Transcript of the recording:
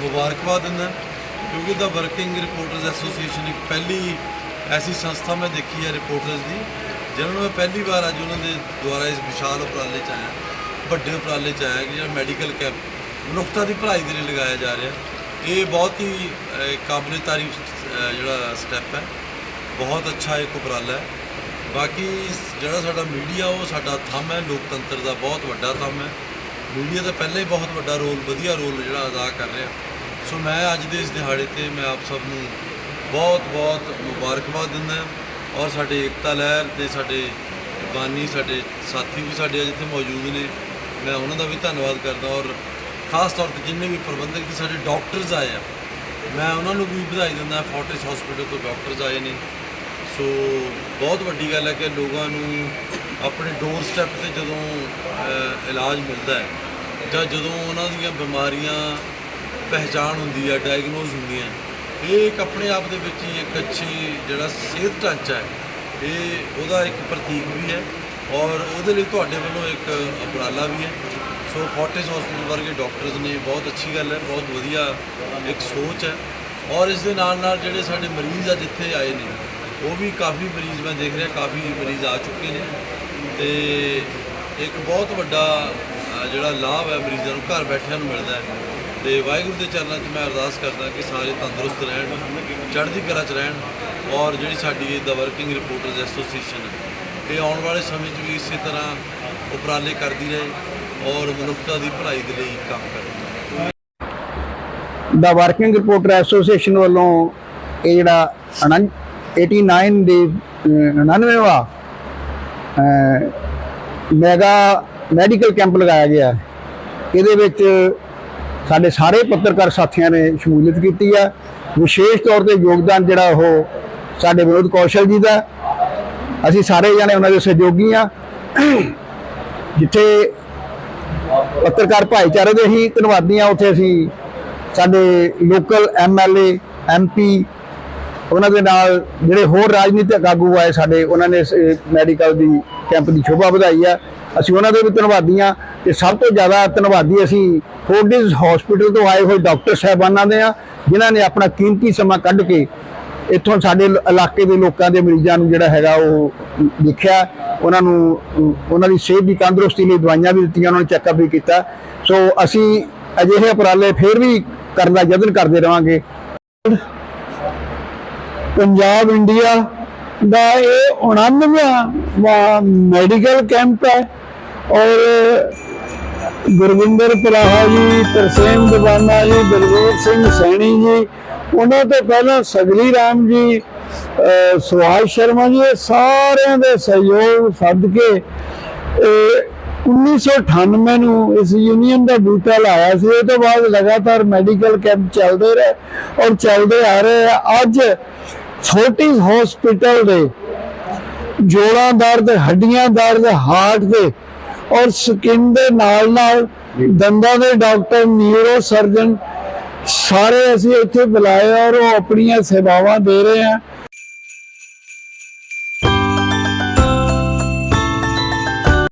ਮੁਬਾਰਕਬਾਦ ਦਿੰਦਾ ਕਿਉਂਕਿ ਦਾ working reporters association ਇੱਕ ਪਹਿਲੀ ਐਸੀ ਸੰਸਥਾ ਮੈਂ ਦੇਖੀ ਹੈ ਰਿਪੋਰਟਰਸ ਦੀ ਜਿਹਨਾਂ ਨੂੰ ਮੈਂ ਪਹਿਲੀ ਵਾਰ ਅੱਜ ਉਹਨਾਂ ਦੇ ਦੁਆਰਾ ਇਸ ਵਿਸ਼ਾਲ ਉਪਰਾਲੇ 'ਚ ਆਇਆ ਵੱਡੇ ਉਪਰਾਲੇ 'ਚ ਆਇਆ ਕਿ ਜਿਹੜਾ ਮੈਡੀਕਲ ਕੈਂਪ ਮਨੁੱਖਤਾ ਦੀ ਭਲਾਈ ਦੇ ਲਈ ਲਗਾਇਆ ਜਾ ਰਿਹਾ। ਇਹ ਬਹੁਤ ਹੀ ਅਹ, ਕਾਬਲੇ ਤਾਰੀਫ ਜਿਹੜਾ ਸਟੈਪ ਹੈ। ਬਹੁਤ ਅੱਛਾ ਇੱਕ ਉਪਰਾਲਾ ਹੈ। ਬਾਕੀ ਜਿਹੜਾ ਸਾਡਾ ਮੀਡੀਆ ਉਹ ਸਾਡਾ ਥੰਮ ਹੈ ਲੋਕਤੰਤਰ ਦਾ ਬਹੁਤ ਵੱਡਾ ਥੰਮ ਹੈ। ਮੀਡੀਆ ਦਾ ਪਹਿਲਾਂ ਹੀ ਬਹੁਤ ਵੱਡਾ ਰੋਲ ਵਧੀਆ ਰੋਲ ਜਿਹੜਾ ਅਦਾ ਕਰ ਰਿਹਾ। ਸੋ ਮੈਂ ਅੱਜ ਦੇ ਇਸ ਦਿਹਾੜੇ ਤੇ ਮੈਂ ਆਪ ਸਭ ਨੂੰ ਬਹੁਤ ਬਹੁਤ ਮੁਬਾਰਕਬਾਦ ਦਿੰਦਾ ਔਰ ਸਾਡੇ ਏਕਤਾ ਲਹਿਰ ਦੇ ਸਾਡੇ ਬਾਨੀ, ਸਾਡੇ ਸਾਥੀ ਵੀ ਸਾਡੇ ਅੱਜ ਇੱਥੇ ਮੌਜੂਦ ਨੇ। ਮੈਂ ਉਹਨਾਂ ਦਾ ਵੀ ਧੰਨਵਾਦ ਕਰਦਾ ਔਰ ਖਾਸ ਤੌਰ ਤੇ ਜਿੰਨੇ ਵੀ ਪ੍ਰਬੰਧਕ ਤੇ ਸਾਡੇ ਡਾਕਟਰਸ ਆਏ ਆ, ਮੈਂ ਉਹਨਾਂ ਨੂੰ ਵੀ ਵਧਾਈ ਦਿੰਦਾ ਫੋਰਟਿਸ ਹਸਪੀਟਲ ਤੋਂ ਡਾਕਟਰਸ ਆਏ ਨੇ। ਸੋ ਬਹੁਤ ਵੱਡੀ ਗੱਲ ਹੈ ਕਿ ਲੋਕਾਂ ਨੂੰ ਆਪਣੇ ਡੋਰ ਸਟੈਪ ਤੇ ਜਦੋਂ ਇਲਾਜ ਮਿਲਦਾ ਹੈ ਜਾਂ ਜਦੋਂ ਉਹਨਾਂ ਦੀਆਂ ਬਿਮਾਰੀਆਂ ਪਹਿਚਾਣ ਹੁੰਦੀ ਹੈ ਡਾਇਗਨੋਸ ਹੁੰਦੀਆਂ ਇਹ ਇੱਕ ਆਪਣੇ ਆਪ ਦੇ ਵਿੱਚ ਹੀ ਇੱਕ ਅੱਛੀ ਜਿਹੜਾ ਸਿਹਤ ਢਾਂਚਾ ਹੈ, ਇਹ ਉਹਦਾ ਇੱਕ ਪ੍ਰਤੀਕ ਵੀ ਹੈ ਔਰ ਉਹਦੇ ਲਈ ਤੁਹਾਡੇ ਵੱਲੋਂ ਇੱਕ ਉਪਰਾਲਾ ਵੀ ਹੈ। ਸੋ ਫੋਰਟਿਸ ਹਸਪੀਟਲ ਵਰਗੇ ਡਾਕਟਰਸ ਨੇ ਬਹੁਤ ਅੱਛੀ ਗੱਲ ਹੈ, ਬਹੁਤ ਵਧੀਆ ਇੱਕ ਸੋਚ ਹੈ ਔਰ ਇਸ ਦੇ ਨਾਲ ਨਾਲ ਜਿਹੜੇ ਸਾਡੇ ਮਰੀਜ਼ ਆ ਜਿੱਥੇ ਆਏ ਨੇ, ਉਹ ਵੀ ਕਾਫੀ ਮਰੀਜ਼ ਮੈਂ ਦੇਖ ਰਿਹਾ, ਕਾਫੀ ਮਰੀਜ਼ ਆ ਚੁੱਕੇ ਨੇ ਤੇ ਇੱਕ ਬਹੁਤ ਵੱਡਾ ਜਿਹੜਾ ਲਾਭ ਹੈ ਮਰੀਜ਼ਾਂ ਨੂੰ, ਘਰ ਬੈਠਿਆਂ ਨੂੰ ਮਿਲਦਾ ਹੈ। ਤੇ ਵਾਹਿਗੁਰੂ ਦੇ ਚਰਨਾਂ 'ਚ ਮੈਂ ਅਰਦਾਸ ਕਰਦਾ ਕਿ ਸਾਰੇ ਤੰਦਰੁਸਤ ਰਹਿਣ, ਚੜ੍ਹਦੀ ਕਲਾ 'ਚ ਰਹਿਣ ਔਰ ਜਿਹੜੀ ਸਾਡੀ ਦਾ ਵਰਕਿੰਗ ਰਿਪੋਰਟਰਸ ਐਸੋਸੀਏਸ਼ਨ ਹੈ ਇਹ ਆਉਣ ਵਾਲੇ ਸਮੇਂ 'ਚ ਵੀ ਇਸੇ ਤਰ੍ਹਾਂ ਉਪਰਾਲੇ ਕਰਦੀ ਰਹੇ ਔਰ ਮਨੁੱਖਤਾ ਦੀ ਭਲਾਈ ਦੇ ਲਈ ਕੰਮ ਕਰੇ। ਦਾ ਵਰਕਿੰਗ ਰਿਪੋਰਟਰ ਐਸੋਸੀਏਸ਼ਨ ਵੱਲੋਂ ਇਹ ਜਿਹੜਾ 89 ਦੇ 99ਵਾਂ ਮੈਗਾ ਮੈਡੀਕਲ ਕੈਂਪ ਲਗਾਇਆ ਗਿਆ। ਇਹਦੇ ਵਿੱਚ ਸਾਡੇ ਸਾਰੇ ਪੱਤਰਕਾਰ ਸਾਥੀਆਂ ਨੇ ਸ਼ਮੂਲੀਅਤ ਕੀਤੀ ਹੈ ਵਿਸ਼ੇਸ਼ ਤੌਰ ਤੇ ਯੋਗਦਾਨ ਜਿਹੜਾ ਉਹ ਸਾਡੇ ਵਿਨੋਦ ਕੌਸ਼ਲ ਜੀ ਦਾ। ਅਸੀਂ ਸਾਰੇ ਜਣੇ ਉਹਨਾਂ ਦੇ ਸਹਿਯੋਗੀ ਆ। ਜਿੱਥੇ ਪੱਤਰਕਾਰ ਭਾਈਚਾਰੇ ਦੇ ਹੀ ਧੰਨਵਾਦੀ ਆ, ਉੱਥੇ ਅਸੀਂ ਸਾਡੇ ਲੋਕਲ ਐਮਐਲਏ ਐਮਪੀ ਉਹਨਾਂ ਦੇ ਨਾਲ ਜਿਹੜੇ ਹੋਰ ਰਾਜਨੀਤਿਕ ਆਗੂ ਆਏ ਸਾਡੇ, ਉਹਨਾਂ ਨੇ ਮੈਡੀਕਲ ਦੀ ਕੈਂਪ ਦੀ ਸ਼ੋਭਾ ਵਧਾਈ ਆ। ਅਸੀਂ ਉਹਨਾਂ ਦੇ ਵੀ ਧੰਨਵਾਦੀ ਆ ਤੇ ਸਭ ਤੋਂ ਜ਼ਿਆਦਾ ਧੰਨਵਾਦੀ ਅਸੀਂ ਫੋਰਟਿਸ ਹਸਪੀਟਲ ਤੋਂ ਆਏ ਹੋਏ ਡਾਕਟਰ ਸਾਹਿਬਾਨਾਂ ਦੇ ਆ ਜਿਨ੍ਹਾਂ ਨੇ ਆਪਣਾ ਕੀਮਤੀ ਸਮਾਂ ਕੱਢ ਕੇ ਇੱਥੋਂ ਸਾਡੇ ਇਲਾਕੇ ਦੇ ਲੋਕਾਂ ਦੇ ਮਰੀਜ਼ਾਂ ਨੂੰ ਜਿਹੜਾ ਹੈਗਾ ਉਹ ਦੇਖਿਆ, ਉਹਨਾਂ ਨੂੰ, ਉਹਨਾਂ ਦੀ ਸਿਹਤ ਦੀ ਤੰਦਰੁਸਤੀ ਲਈ ਦਵਾਈਆਂ ਵੀ ਦਿੱਤੀਆਂ, ਉਹਨਾਂ ਨੇ ਚੈੱਕਅਪ ਵੀ ਕੀਤਾ। ਸੋ ਅਸੀਂ ਅਜਿਹੇ ਉਪਰਾਲੇ ਫੇਰ ਵੀ ਕਰਨ ਦਾ ਯਤਨ ਕਰਦੇ ਰਵਾਂਗੇ। ਪੰਜਾਬ ਇੰਡੀਆ ਦਾ ਇਹ 99ਵਾਂ ਮੈਡੀਕਲ ਕੈਂਪ ਹੈ। ਔਰ ਗੁਰਵਿੰਦਰ ਪਰਾਹਾ ਜੀ, ਤਰਸੇਮ ਦਵਾਨਾ ਜੀ, ਬਲਵੀਰ ਸਿੰਘ ਸੈਣੀ ਜੀ, ਉਹਨਾਂ ਤੋਂ ਪਹਿਲਾਂ ਸਗਲੀ ਰਾਮ ਜੀ, ਅਹ ਸੁਭਾਸ਼ ਸ਼ਰਮਾ ਜੀ, ਇਹ ਸਾਰਿਆਂ ਦੇ ਸਹਿਯੋਗ ਸਦਕੇ ਇਹ 1998 ਨੂੰ ਇਸ ਯੂਨੀਅਨ ਦਾ ਬੂਟਾ ਲਾਇਆ ਸੀ। ਉਹ ਤੋਂ ਬਾਅਦ ਲਗਾਤਾਰ ਮੈਡੀਕਲ ਕੈਂਪ ਚੱਲਦੇ ਰਹੇ ਔਰ ਚੱਲਦੇ ਆ ਰਹੇ ਆ। ਅੱਜ ਛੋਟੀ ਹਸਪੀਟਲ ਦੇ ਜੋੜਾਂ ਦਰਦ ਹੱਡੀਆਂ ਦਰਦ ਹਾਰਟ ਦੇ ਔਰ ਸਕਿਨ ਦੇ ਨਾਲ ਨਾਲ ਦੰਦਾਂ ਦੇ ਡਾਕਟਰ ਨਿਊਰੋ ਸਰਜਨ ਸਾਰੇ ਅਸੀਂ ਇੱਥੇ ਬੁਲਾਏ ਔਰ ਉਹ ਆਪਣੀਆਂ ਸੇਵਾਵਾਂ ਦੇ ਰਹੇ ਆ।